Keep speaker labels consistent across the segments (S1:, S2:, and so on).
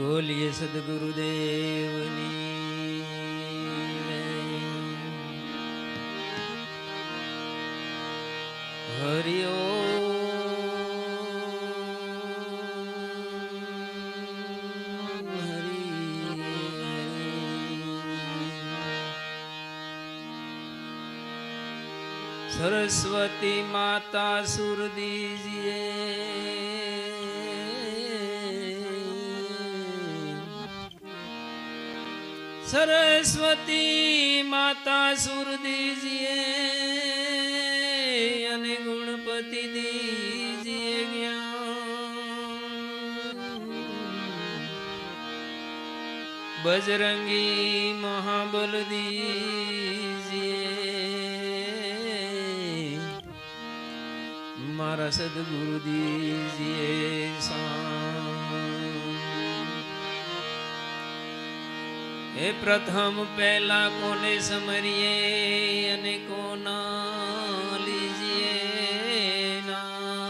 S1: બોલીએ સદગુરુદેવની હરિયો સરસ્વતી માતા સુરદીજીએ. સરસ્વતી માતા સુરદીજીએ અને ગુણપતિ દીજીએ જ્ઞાન બજરંગી મહાબલ દીજીએ. મારા સદગુરુ દીજીએ એ પ્રથમ પહેલા કોને સમરીએ અને કોના લીજીએ નામ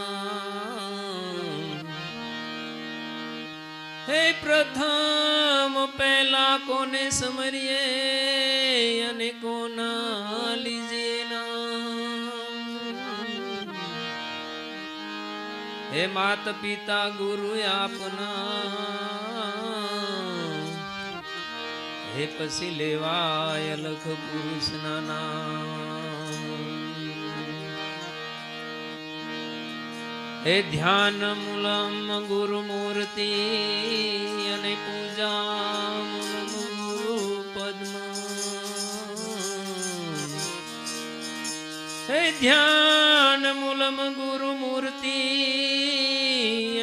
S1: હે પ્રથમ પહેલા કોને સમરીએ અને કોના લીજે નામ હે માત પિતા ગુરુ આપના હે પછી લેવાય લખ પુરુષના નામ. એ ધ્યાન મૂલમ ગુરુમૂર્તિ અને પૂજા ગુરુ પદ્મ. હે ધ્યાન મૂલમ ગુરુમૂર્તિ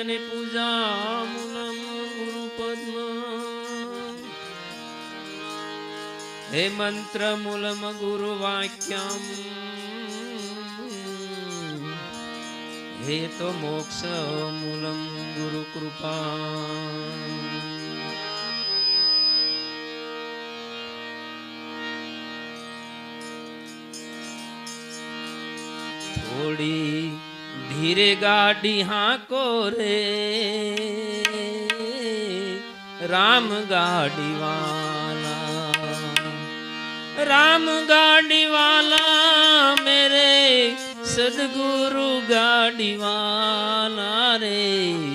S1: અને પૂજા હે મંત્ર મૂલમ ગુરુ વાક્યમ હે તો મોક્ષ મૂલમ ગુરુ કૃપા થોડી ધીરે ગાડી હાંકો રે રામ ગાડી વાલા राम गाड़ी वाला मेरे सदगुरु गाड़ी वाला रे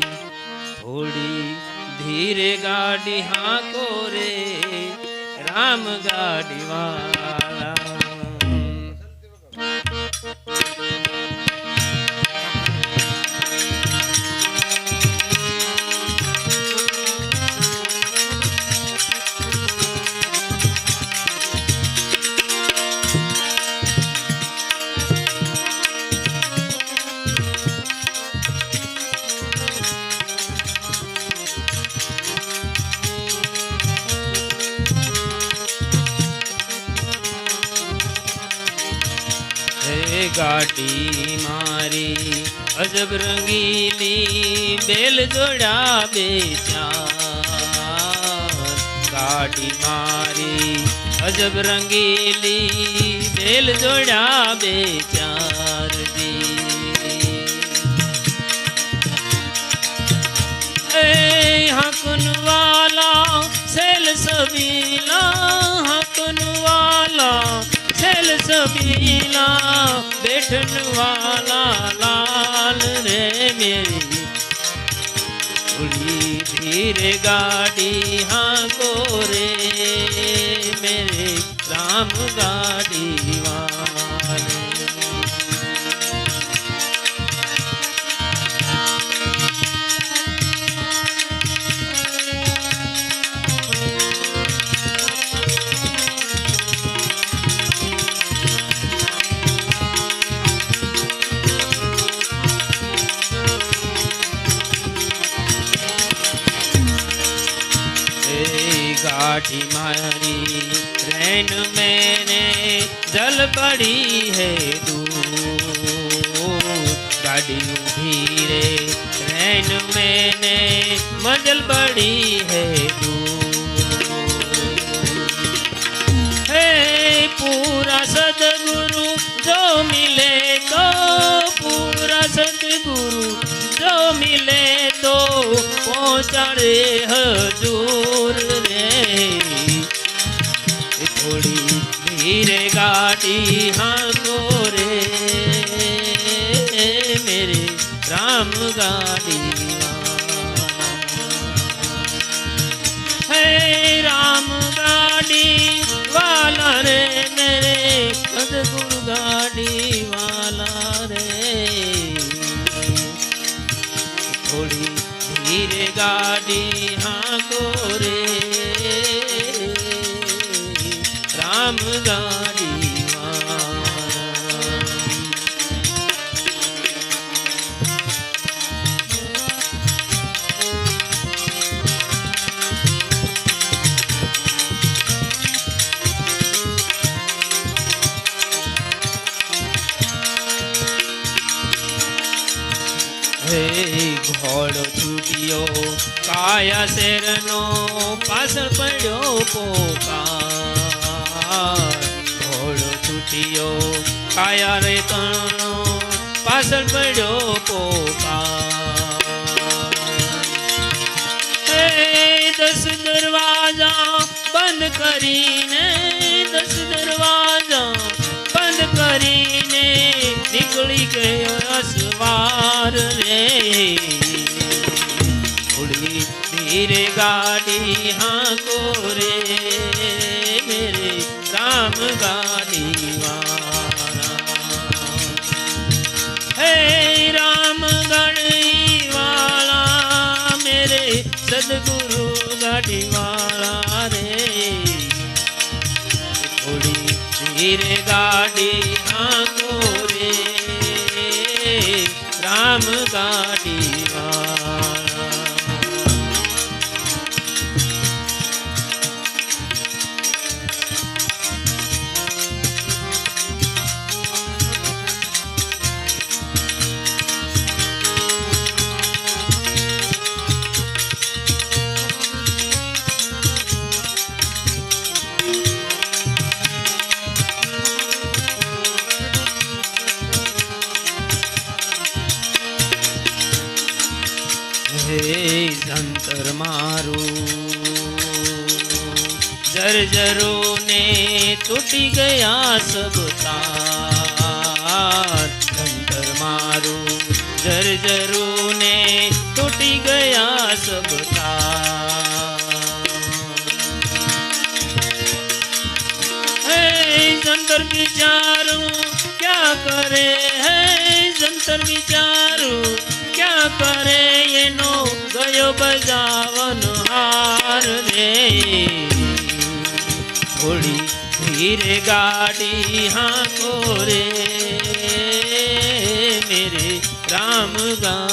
S1: थोड़ी धीरे गाड़ी हाँ को रे राम गाड़ी वाला ગાડી મારી, અજબ રંગીલી બેલ જોડા બેચા કાઢી મારી, અજબ રંગીલી બેલ જોડા બે ચાર દી. એ વાલા સેલ સબીલા સબીલા બેઠન વાલા લાલ રે મેરી. થોડી ધીરે ગાડી હા રે મેરે. રામ ગાડી गाड़ी है दूर। धीरे ट्रेन में मजल बड़ी है दूर। है पूरा सदगुरु, जो मिले तो पूरा सदगुरु, जो मिले तो पहुँचाड़े हजूर रे। थोड़ी ધીરે ગાડી હાંકો રે મેરે રામ ગાડી હે રામ ગાડી વાલા રે મેરે સદગુરુ ગાડી વાલા રે થોડી ધીરે ગાડી હાંકો રે ઘોડો છૂટ્યો કાયા શેરનો પાછળ પડ્યો પોકાર ઘોડો તૂટ્યો કાયા રે તણનો પાછળ પડ્યો હે દસ દરવાજા બંધ કરીને, દસ દરવાજા બંધ કરીને નીકળી ગયો અસવાર રે. ધીરે ગાડી હા રે. ગાડી વાળા ગાડી निधंतर मारू जर्जरों ने टूट गया सब तार। मारू जर्जरों ने टूट गया सब तार। विचारू, क्या करे? है जंतर विचारू કર્યા કરે એનો ગયો બજાવનો હાર રે. થોડી ધીરે ગાડી હા રે. મેરે રામ ગા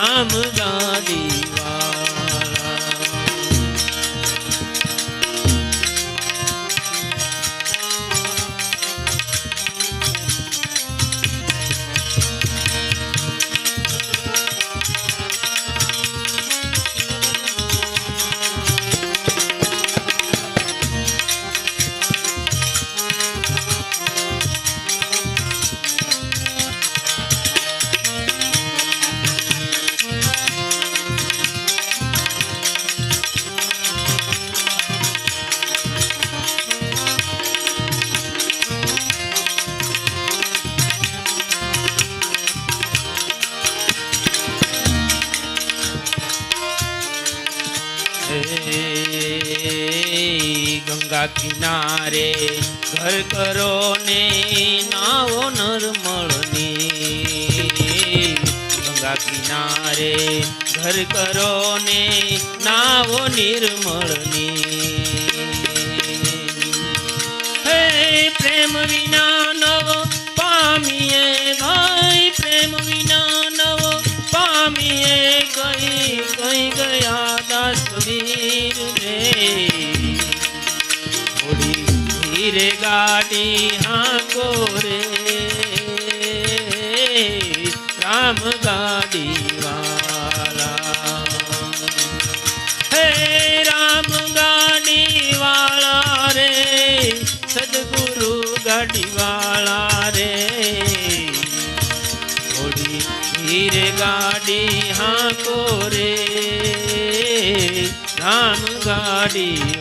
S1: રામ રામ ગંગા કિનારે ઘર કરો ને નાવો નરમળની. ગંગા કિનારે ઘર કરો ને નાવો નિર્મળની. હે પ્રેમ વિના નવ પામીએ ભાઈ, પ્રેમ વિના કઈ કઈ ગયા દાસ વીર રે થોડી ધીરે ગાડી હાંકો રે. રામ ગાડી વાળા હે રામ ગાડી વાળા રે, સદગુરુ હાંકો રે રામ ગાડી વાળા